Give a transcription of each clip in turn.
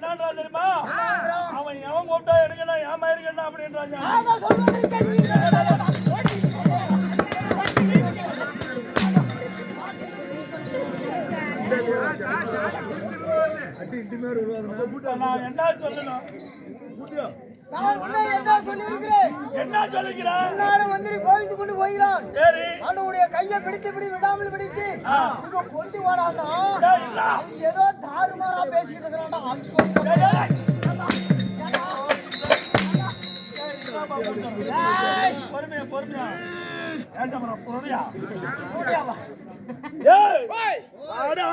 என்னன்றா தெரியுமா? அவன் எவன் கூப்பிட்டா எடுக்கணும் ஏமா இருக்கணும் அப்படின்றாங்க. நான் சொல்றதை கேட்கிறீர்களா? நான் என்ன சொல்லணும்? என்ன சொல்லுகிறான் மந்திரி கோவித்து கொண்டு போகிறான். சரி. அவனுடைய கையை பிடித்து பிடி விடாமல் பிடித்து. இங்க கொண்டு ஏதோ தாறுமாறா பேசிட்டு டேய். பொறுமையா பொறுமையா. ஏண்டா பொறுமையா? ஏய் வாடா.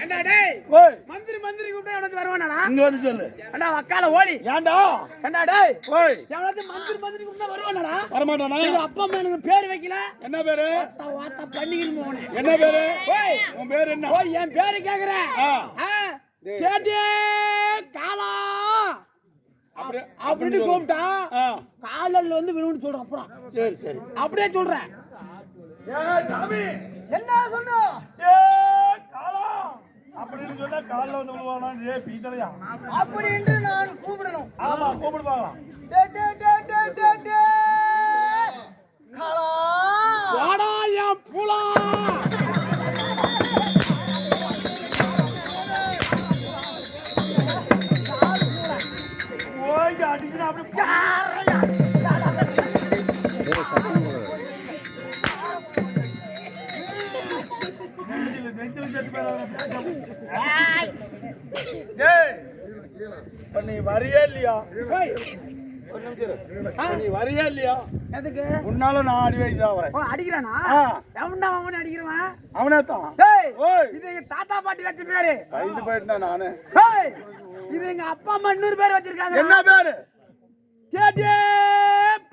ஏண்டா டேய் ஓய் மந்திரி மந்திரி கூப்பிட்டா எவனாச்சும் வருவானாடா? இங்க வந்து சொல்லு. ஏண்டா வக்கால ஓடி. ஏன்டா ஏண்டா டேய். ஓய் எவனாச்சும் மந்திரி மந்திரி கூப்பிட்டா வருவானாடா? வரமாட்டானா? எங்க அப்பா அம்மா எனக்கு பேர் வைக்கல. என்ன பேரு? வாத்தா வாத்தா பண்ணிக்கிட்டு போனே என்ன பேரு? ஓய் உன் பேரு என்ன? ஓய் என் பேரு. ஆ, கேட்டே காலா. அப்படி அப்படின்னு கூப்பிட்டா ஆ. காலல்ல வந்து விழுந்து சொல்றேன் அப்புறம். சரி சரி. அப்படியே சொல்றேன். ஏய் சாமி என்ன சொன்னா? அப்படின்னு சொன்னா கால்ல வந்து விழுவானா ஏய் பீத்தலையா அப்படி என்று நான் கூப்பிடணும். ஆமா கூப்பிடு பார்க்கலாம் டே டே டே டே டே. டே வாடா என் புலா. நீ வரியா இல்லையா? நீ வரியா இல்லையா? எதுக்கு? உன்னால நான் அடி வயசு அடிக்கிறானா. எவன்டா அவன் அடிக்கிறவன்? அவனே தான் இது எங்க தாத்தா பாட்டி வச்ச பேரு. கைது போயிட்டேன் நானு. ஏய், இது எங்க அப்பா அம்மா இன்னொரு பேர் வச்சிருக்காங்க. என்ன பேரு? கேட்டே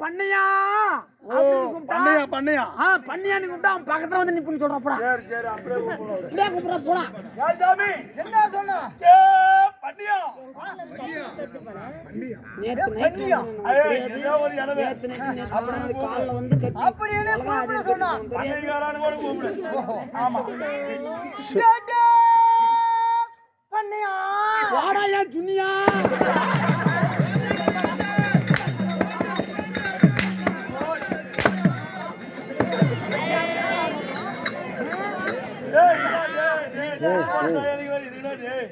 பண்ணையா? பண்ணையா பண்ணையா? ஆ பண்ணியான்னு கூப்பிட்டா அவன் பக்கத்துல வந்து நிப்புன்னு சொல்றான் போடா. சரி சரி அப்படியே போடா. என்ன சொன்னா? ஏய் பண்ணியா நேத்து பண்ணியா? ஐயே, ஏதோ ஒரு இடவே. நைட் கால்ல வந்து கத்தி அப்படி என்ன கூப்பிட சொன்னா பண்ணைக்காரன்னு கூட கூப்பிடு. ஆமா. டே டே பண்ணியா வாடா ஏன் துணியா டேய், டேய், டேய், டேய், போடா, எனக்கு வலி, இதுடா, டேய்.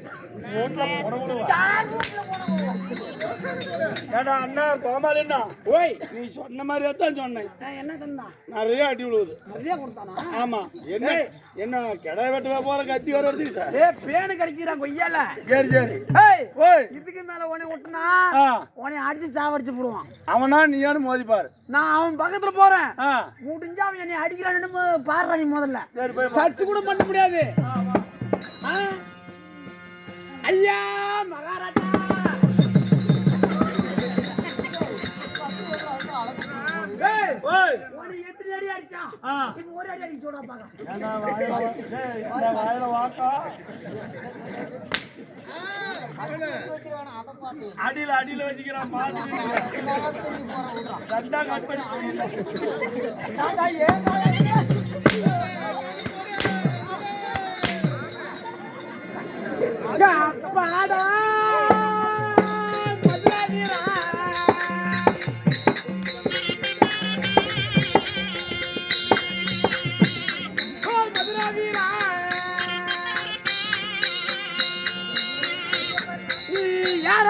ஏண்டா, அண்ணா, கோமாளி அண்ணா, ஓய். நீ சொன்ன மாதிரியே தான் சொன்னேன். நான் என்ன தந்தா? நிறைய அடி விழுவுது. நிறைய கொடுத்தானா? ஆமா. என்ன என்ன கிடா வெட்டுவ போற கத்தி வர எடுத்துக்கிட்ட? ஏ பேனு கடிக்கிறான் கொய்யால. சரி சரி. ஏய் ஓய். இதுக்கு மேல உன்னை விட்டுனா உன்னை அடிச்சு சாவடிச்சு போடுவான். அவனா நீயானு மோதிப்பாரு. நான் அவன் பக்கத்துல போறேன். ஆ. முடிஞ்சா அவன் என்னை அடிக்கிறான்னு பாடுறா நீ முதல்ல. டச் கூட பண்ண முடியாது. ஆ. இப்ப ஒரு அடி அடிக்க சொல்றா பாக்கலாம் வாயில வாக்கா? அடியில. அடியில வச்சுக்கிறான் பாத்து ரெண்டா கட் பண்ணி பாடா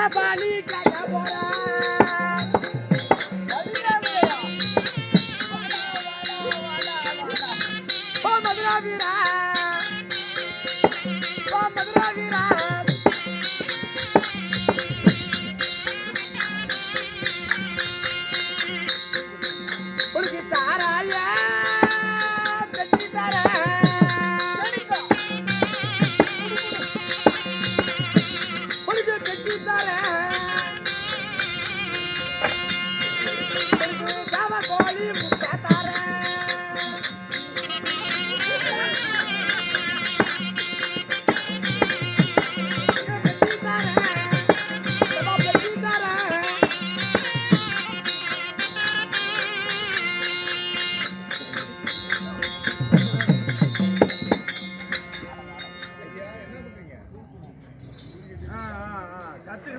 யார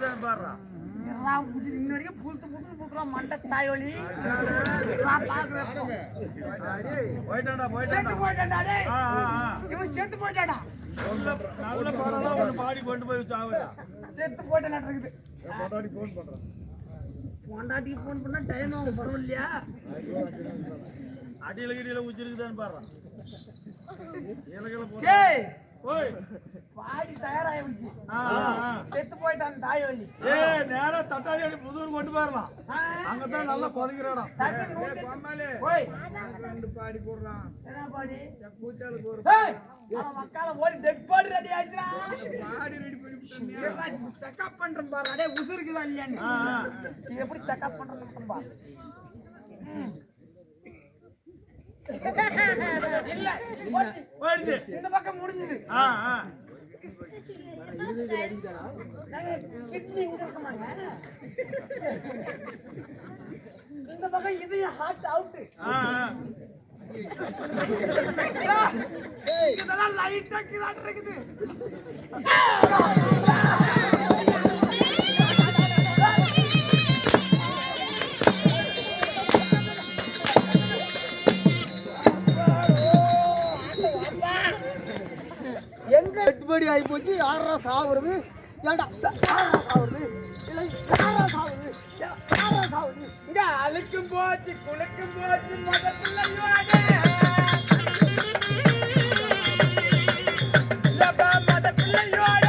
கத்துக்குதான் பாடுறா இன்ன வரைக்கும் புழுத்து புழுத்து புக்குறோம் மண்டை தாயொலி செத்து இவன் போயிட்டாடா. நல்ல நல்ல பாடலாம் ஒன்று பாடி கொண்டு போய் சாவுடா செத்து போயிட்டான் இருக்குது. பொண்டாடி ஃபோன் பண்றேன் பொண்டாட்டிக்கு ஃபோன் பண்ணா டைம் ஆகும் பரவாயில்லையா? அடியில கிடியில உச்சிருக்குதான்னு பாடுறான் இலகில போ டேய். ஓய் பாடி ஆ செத்து போயிட்டான் தாயொலி ஏய் நேரா தட்டாரி அடி புதூர் கொண்டு போயிடலாம். அங்கதான் நல்லா நூத்தி- ஓய் பாடி போடுறான். என்ன பாடி? கூச்சாலுக்கு ஒரு மக்கால ஓடி டெட் பாடி ரெடி ஆயிடுச்சுடா. பாடி ரெடி பண்ணி செக்அப் பண்றேன் பாரு. அடே உசுருக்குதா இல்லையான்னு. எப்படி செக்அப் பண்றது பாரு. போயிடுச்சு இந்த பக்கம் முடிஞ்சது ஆ ஆ. இந்த பக்கம் இதயம் ஹார்ட் அவுட் ஆ ஆ இதெல்லாம் லைட்டா கிளாட் இருக்குது எங்க ஆகி போச்சு யாரா சாவுறது? ஏண்டா சாவுறது? இல்லை யாரா சாவுறது? யாரா சாவுறது? இங்க அழுக்கும் போச்சு குளுக்கும் போச்சு முத பிள்ளையோட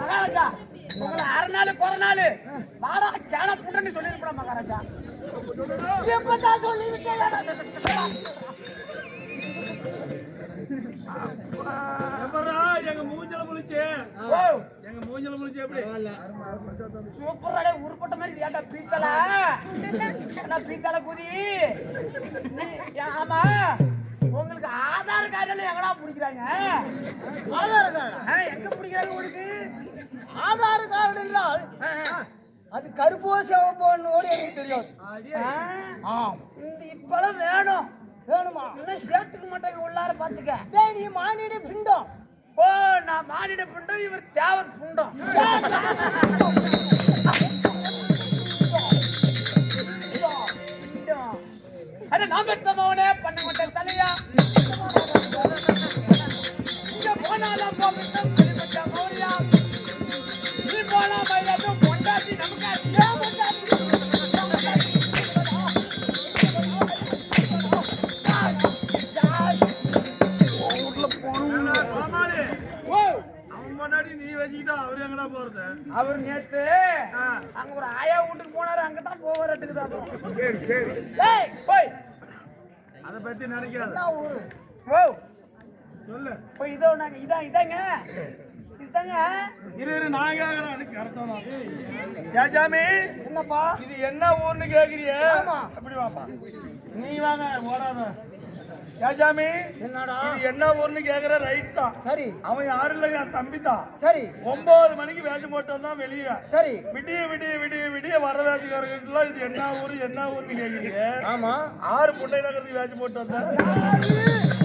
மகாராஜா உங்களை அரை நாள் குறை நாள் வாடா கேன புண்டன்னு சொல்லிருப்பா மகாராஜா. எப்பதான் சொல்லிருக்கேன் எங்க மூஞ்சல முழிச்சு. ஓ. எங்க மூஞ்சல முழிச்சு எப்படி? சூப்பராடே உருப்பட்ட மாதிரி ஏன்டா பீத்தல? பீத்தல குதி? ஆமா. உங்களுக்கு ஆதார் கார்டு எங்கடா பிடிக்கிறாங்க? ஆதார் கார்டு? எங்க பிடிக்கிறாங்க உங்களுக்கு? ஆதார் கார்டு என்றால் அது கருப்போ சிவப்போன்னு எனக்கு தெரியாது. இப்பெல்லாம் வேணும். வேணுமா? இன்னும் சேர்த்துக்க மாட்டாங்க உள்ளார பாத்துக்க டேய் நீ மானிட பிண்டம். ஓ நான் மானிட புண்டம் இவர் தேவர் புண்டம். நான் பெத்த மவனே பண்ண மாட்டேன் தலையா. இங்க போனாலும் மௌரியா நீ போனா மயிலும் பொண்டாட்டி நமக்கு அவரு எங்கடா போறது அவர் நேத்து அங்க ஒரு ஆயா வீட்டுக்கு போனாரு அங்கதான் தான் சரி சரி. பத்தி நினைக்காத. ஓ. சொல்லு. போய் இதோ நாங்க இதான் இதாங்க? இதாங்க? இரு இரு நான் கேக்குறேன். அது கரெக்டா ஏஜாமி என்னப்பா? இது என்ன ஊர்னு கேக்குறிய. அப்படி வாப்பா. நீ வாங்க ஓடாத. ஏசாமி என்னடா? இது என்ன ஊர்னு கேக்குற? ரைட் தான். சரி. அவன் யாரும் இல்ல என் தம்பி தான். சரி. ஒன்பது மணிக்கு வேஷம் போட்டு வந்தான் வெளியே. சரி. விடிய விடிய விடிய விடிய வர வேஷக்காரர்கள் இது என்ன ஊரு என்ன ஊர்னு கேக்குறீங்க? ஆமா. ஆறு புண்டை நகரத்துக்கு வேஷம் போட்டு வந்தேன்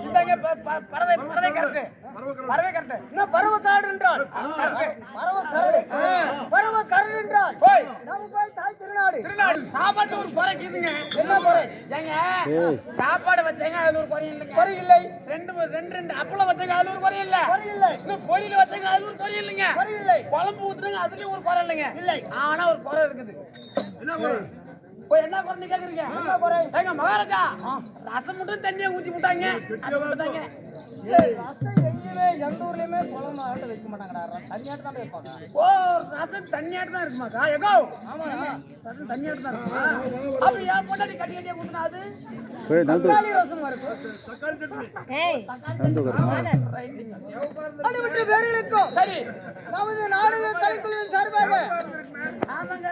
இந்தாங்க ப- பறவை பறவை கரெக்ட் பறவை கரெக்ட் என்ன பருவ காடு என்றால் பருவ கரடு பருவ கரடு என்றால் போய் நம்ம போய் தாய் திருநாடு திருநாடு சாப்பாட்டு ஒரு குறை இருக்குதுங்க என்ன குறை? ஏங்க சாப்பாடு வச்சாங்க அதுல ஒரு குறை இல்லைங்க. குறை இல்லை. ரெண்டு ரெண்டு ரெண்டு அப்பளம் வச்சாங்க அதுல ஒரு குறை இல்ல. குறை இல்லை. இன்னும் பொரியல் வச்சாங்க அதுல ஒரு குறை இல்லைங்க. குறை இல்லை. குழம்பு ஊத்துறாங்க அதுலயும் ஒரு குறை இல்லைங்க. இல்லை. ஆனா ஒரு குறை இருக்குது. போய் என்ன குறைன்னு கேக்குறீங்க? என்ன குறை ஏங்க மகாராஜா ரசம் மட்டும் தண்ணியா ஊத்தி விட்டாங்க. ரசம் எங்கேயுமே எந்த ஊர்லயுமே குழம்பு ஆட்ட வைக்க மாட்டாங்கடா. தனியாட்டு தான் வைப்பாங்க. ஓ ரசம் தண்ணியாட்டு தான் இருக்குமாக்கா எகோ. ஆமாடா. ரசம் தண்ணியாட்டு தான் இருக்குமா? அப்ப ஏன் பொண்டாட்டி கட்டி கட்டியா அது? தக்காளி ரசம் இருக்கும் வேறு சரி. நமது நாடக கலைக்குழுவின் சார்பாக. ஆமாங்க